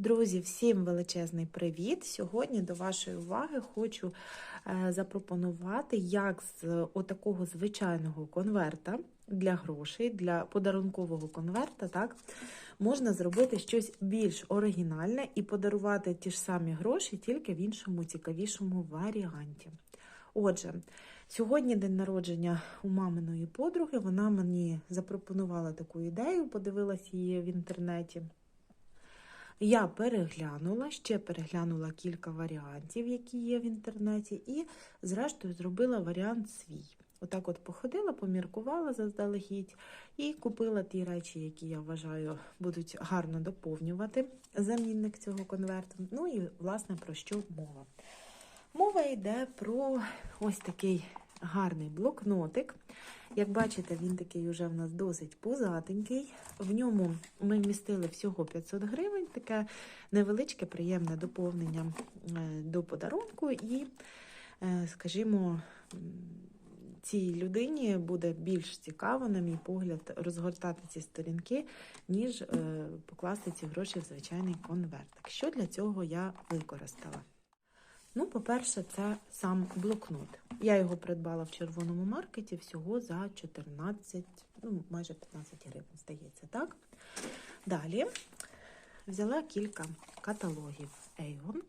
Друзі, всім величезний привіт! Сьогодні до вашої уваги хочу е, запропонувати, як з отакого звичайного конверта для грошей, для подарункового конверта, так, можна зробити щось більш оригінальне і подарувати ті ж самі гроші, тільки в іншому цікавішому варіанті. Отже, сьогодні день народження у маминої подруги. Вона мені запропонувала таку ідею, подивилась її в інтернеті. Я переглянула, ще переглянула кілька варіантів, які є в інтернеті, і, зрештою, зробила варіант свій. Отак от походила, поміркувала заздалегідь і купила ті речі, які я вважаю будуть гарно доповнювати замінник цього конверту. Ну і, власне, про що мова? Мова йде про ось такий гарний блокнотик. Як бачите, він такий уже в нас досить пузатенький. В ньому ми вмістили всього 500 гривень, таке невеличке, приємне доповнення е, до подарунку. І, е, скажімо, цій людині буде більш цікаво, на мій погляд, розгортати ці сторінки, ніж е, покласти ці гроші в звичайний конвертик. Що для цього я використала? Ну, по-перше, це сам блокнот. Я його придбала в червоному маркеті всього за 14, ну, майже 15 гривень, здається, так? Далі взяла кілька каталогів Avon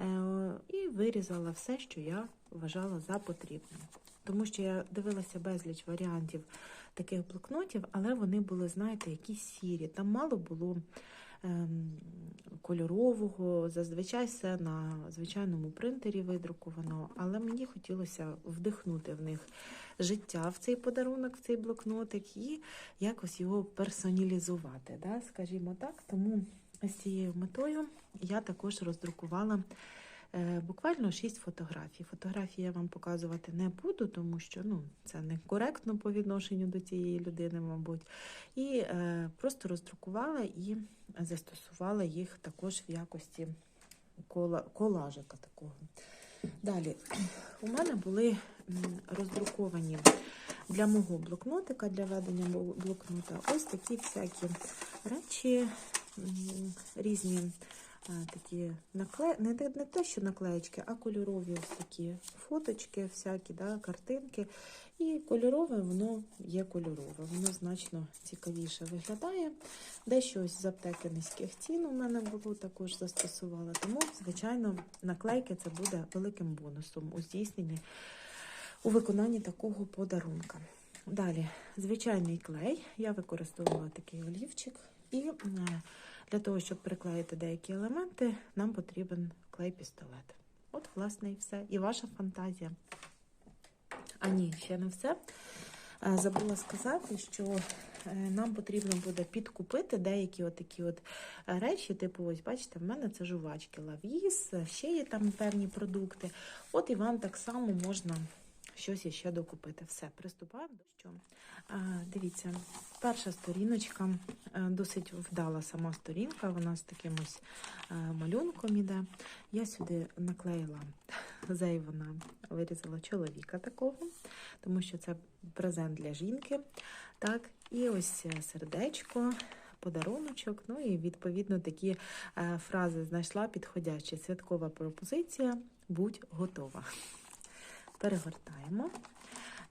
е, і вирізала все, що я вважала за потрібне. Тому що я дивилася безліч варіантів таких блокнотів, але вони були, знаєте, якісь сірі. Там мало було кольорового, зазвичай все на звичайному принтері видруковано, але мені хотілося вдихнути в них життя в цей подарунок, в цей блокнотик і якось його персоналізувати, да, скажімо так. Тому з цією метою я також роздрукувала. Е, буквально 6 фотографій. Фотографії я вам показувати не буду, тому що ну, це не коректно по відношенню до цієї людини, мабуть. І е, просто роздрукувала і застосувала їх також в якості кола, колажика такого. Далі, у мене були роздруковані для мого блокнотика, для ведення блокнота, ось такі всякі речі, різні такі накле... не, не те, що наклеєчки, а кольорові ось такі фоточки, всякі, да, картинки. І кольорове воно є кольорове, воно значно цікавіше виглядає. Дещо ось з аптеки низьких цін у мене було також застосувала. Тому, звичайно, наклейки це буде великим бонусом у здійсненні у виконанні такого подарунка. Далі, звичайний клей. Я використовувала такий олівчик. І для того, щоб приклеїти деякі елементи, нам потрібен клей-пістолет. От, власне, і все. І ваша фантазія. А ні, ще не все. Забула сказати, що е, нам потрібно буде підкупити деякі отакі от речі, типу, ось, бачите, в мене це жувачки, лавіс, ще є там певні продукти. От і вам так само можна щось іще докупити. Все, приступаємо до що. Дивіться, перша сторіночка, е, досить вдала сама сторінка, вона з таким ось е, малюнком іде. Я сюди наклеїла зейвона, вирізала чоловіка такого, тому що це презент для жінки. Так, І ось сердечко. Подаруночок, ну і відповідно такі е, фрази знайшла підходячі. Святкова пропозиція, будь готова. Перегортаємо.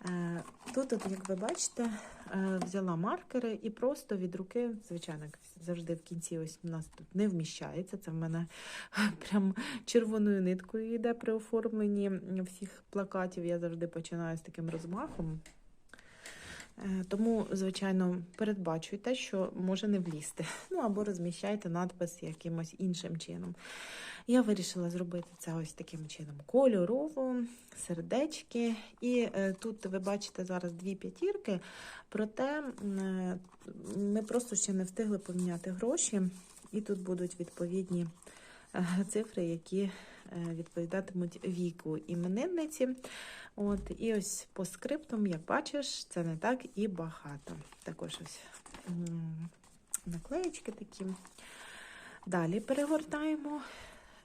Е, тут, як ви бачите, е, взяла маркери і просто від руки, звичайно, завжди в кінці ось у нас тут не вміщається. Це в мене прям червоною ниткою йде при оформленні всіх плакатів. Я завжди починаю з таким розмахом. Е, тому, звичайно, передбачуйте, що може не влізти. Ну або розміщайте надпис якимось іншим чином. Я вирішила зробити це ось таким чином: кольорово, сердечки. І е, тут ви бачите зараз дві п'ятірки, проте е, ми просто ще не встигли поміняти гроші, і тут будуть відповідні е, цифри, які відповідатимуть віку іменинниці. От, І ось по скриптам, як бачиш, це не так і багато. Також ось наклеєчки такі. Далі перегортаємо.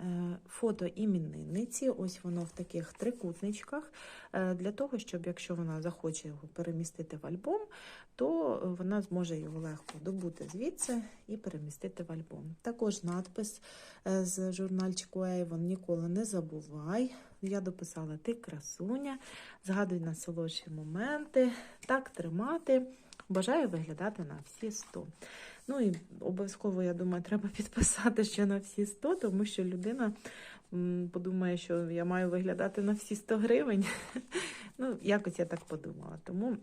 Е, фото іменинниці. Ось воно в таких трикутничках, е, для того, щоб якщо вона захоче його перемістити в альбом, то вона зможе його легко добути звідси і перемістити в альбом. Також надпис е, з журнальчику Avon Ніколи не забувай. Я дописала ти красуня, згадуй найсолодші моменти, так тримати. Бажаю виглядати на всі 100. Ну і обов'язково, я думаю, треба підписати, що на всі 100, тому що людина подумає, що я маю виглядати на всі 100 гривень. Ну, якось я так подумала. Тому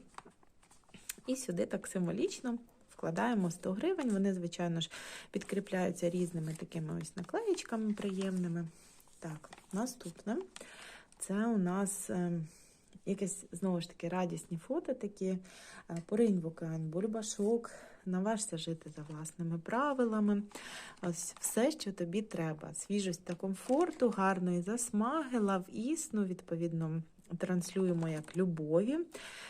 і сюди так символічно вкладаємо 100 гривень. Вони, звичайно ж, підкріпляються різними такими ось наклеїчками приємними. Так, наступне це у нас. Якесь знову ж таки радісні фото такі. е, Поринь в океан, бульбашок, наважся жити за власними правилами. Ось все, що тобі треба. Свіжость та комфорту, гарної засмаги, лав існу, відповідно, транслюємо як любові,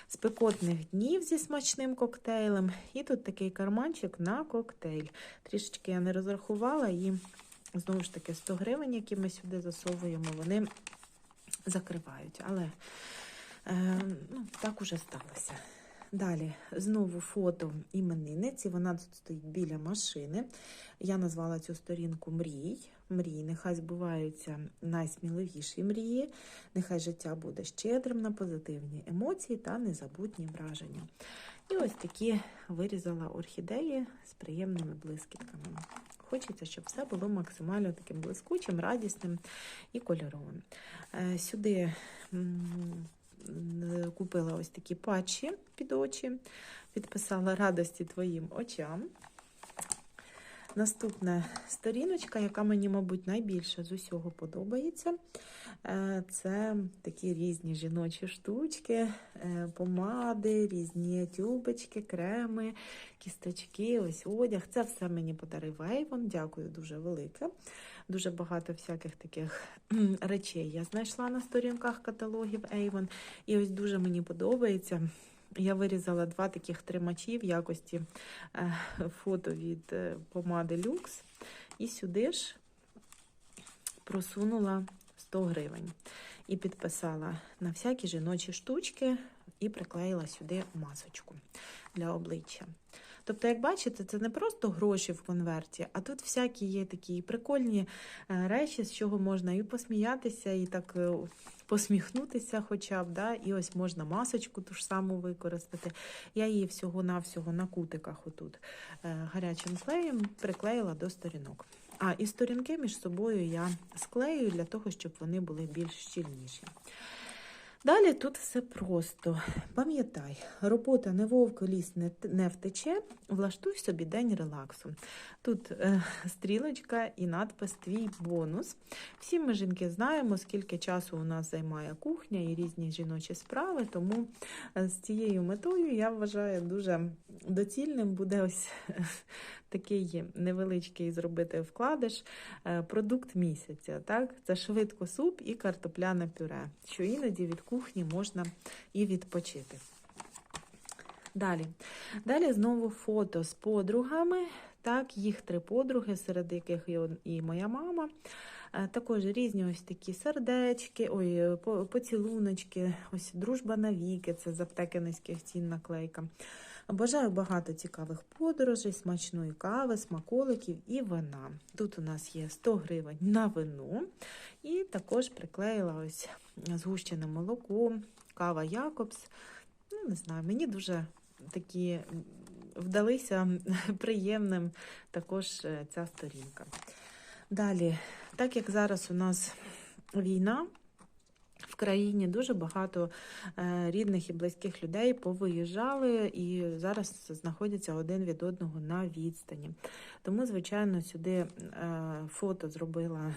спекотних днів зі смачним коктейлем. І тут такий карманчик на коктейль. Трішечки я не розрахувала, і знову ж таки 100 гривень, які ми сюди засовуємо, вони закривають. Але ну, так уже сталося. Далі знову фото іменинниці. Вона тут стоїть біля машини. Я назвала цю сторінку Мрій. Мрій, нехай збуваються найсміливіші мрії, нехай життя буде щедрим на позитивні емоції та незабутні враження. І ось такі вирізала орхідеї з приємними блискітками. Хочеться, щоб все було максимально таким блискучим, радісним і кольоровим. Е, Сюди купила ось такі патчі під очі, підписала радості твоїм очам. Наступна сторіночка, яка мені, мабуть, найбільше з усього подобається, е, це такі різні жіночі штучки, е, помади, різні тюбочки, креми, кісточки, ось одяг. Це все мені подарив Avon. Дякую дуже велике. Дуже багато всяких таких речей я знайшла на сторінках каталогів Avon. І ось дуже мені подобається. Я вирізала два таких тримачі в якості е, фото від е, помади Люкс. І сюди ж просунула 100 гривень. І підписала на всякі жіночі штучки і приклеїла сюди масочку для обличчя. Тобто, як бачите, це не просто гроші в конверті, а тут всякі є такі прикольні е, речі, з чого можна і посміятися, і так е, посміхнутися хоча б. Да? І ось можна масочку ту ж саму використати. Я її всього-навсього на кутиках отут е, гарячим клеєм приклеїла до сторінок. А, і сторінки між собою я склею для того, щоб вони були більш щільніші. Далі тут все просто. Пам'ятай, робота не вовк, ліс не, не втече, влаштуй собі день релаксу. Тут е, стрілочка і надпис Твій бонус. Всі ми жінки знаємо, скільки часу у нас займає кухня і різні жіночі справи, тому е, з цією метою я вважаю дуже доцільним буде ось такий невеличкий зробити вкладиш е, продукт місяця. Так? Це швидко суп і картопляне пюре, що іноді від кухні можна і відпочити. Далі. Далі знову фото з подругами. Так, їх три подруги, серед яких і моя мама. Е, Також різні ось такі сердечки, ой, поцілуночки, ось дружба навіки, це з аптеки низьких цін наклейка. Бажаю багато цікавих подорожей, смачної кави, смаколиків і вина. Тут у нас є 100 гривень на вино, і також приклеїла ось згущене молоко, кава Якобс. Ну, не знаю, мені дуже такі вдалися приємним також е, ця сторінка. Далі, так як зараз у нас війна. Країні дуже багато е, рідних і близьких людей повиїжджали і зараз знаходяться один від одного на відстані. Тому, звичайно, сюди е, фото зробила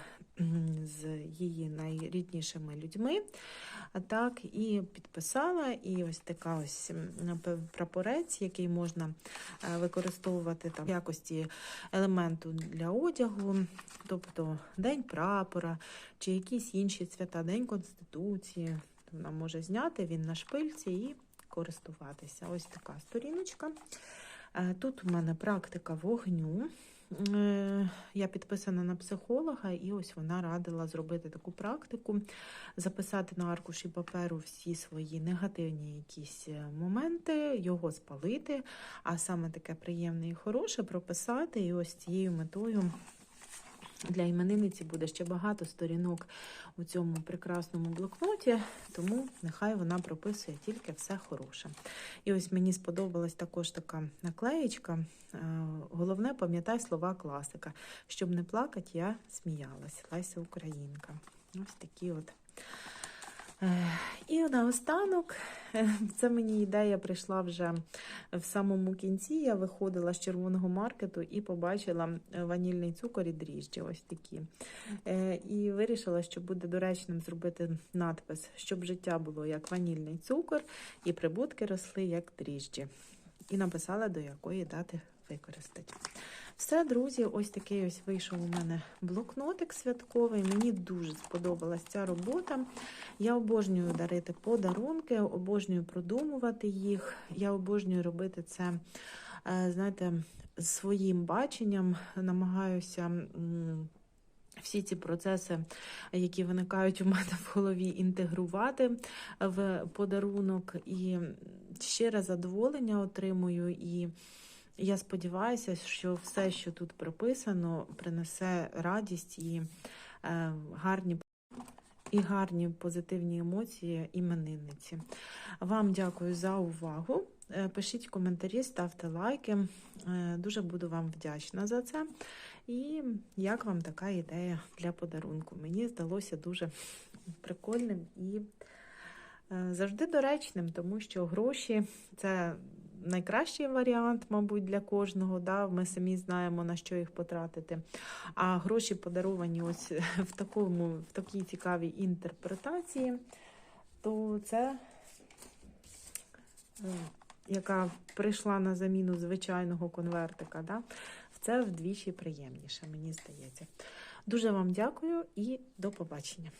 з її найріднішими людьми. Так і підписала, і ось така ось прапорець, який можна е, використовувати там в якості елементу для одягу, тобто День прапора чи якісь інші свята, День Конституції. Вона може зняти він на шпильці і користуватися. Ось така сторіночка. Е, Тут у мене практика вогню. Е, я підписана на психолога, і ось вона радила зробити таку практику, записати на аркуші паперу всі свої негативні якісь е, моменти, його спалити, а саме таке приємне і хороше прописати. І ось цією метою. Для іменинниці буде ще багато сторінок у цьому прекрасному блокноті, тому нехай вона прописує тільки все хороше. І ось мені сподобалась також така наклеєчка. Е, Головне, пам'ятай слова класика. Щоб не плакати, я сміялась. Лайся Українка. Ось такі от. І наостанок, це мені ідея прийшла вже в самому кінці. Я виходила з червоного маркету і побачила е, ванільний цукор і дріжджі. Ось такі. Е, І вирішила, що буде доречним зробити надпис, щоб життя було як ванільний цукор, і прибутки росли як дріжджі. І написала, до якої дати використати. Все, друзі, ось такий ось вийшов у мене блокнотик святковий. Мені дуже сподобалась ця робота. Я обожнюю дарити подарунки, обожнюю продумувати їх. Я обожнюю робити це, е, знаєте, своїм баченням. Намагаюся. Всі ці процеси, які виникають у мене в голові, інтегрувати в подарунок, і щире задоволення отримую. І я сподіваюся, що все, що тут прописано, принесе радість і е, гарні і гарні позитивні емоції іменинниці. Вам дякую за увагу. Е, Пишіть коментарі, ставте лайки. Е, Дуже буду вам вдячна за це. І як вам така ідея для подарунку? Мені здалося дуже прикольним і завжди доречним, тому що гроші це найкращий варіант, мабуть, для кожного. Да? Ми самі знаємо, на що їх потратити. А гроші подаровані ось в, такому, в такій цікавій інтерпретації, то це, е, яка прийшла на заміну звичайного конвертика, да? це вдвічі приємніше, мені здається. Дуже вам дякую і до побачення.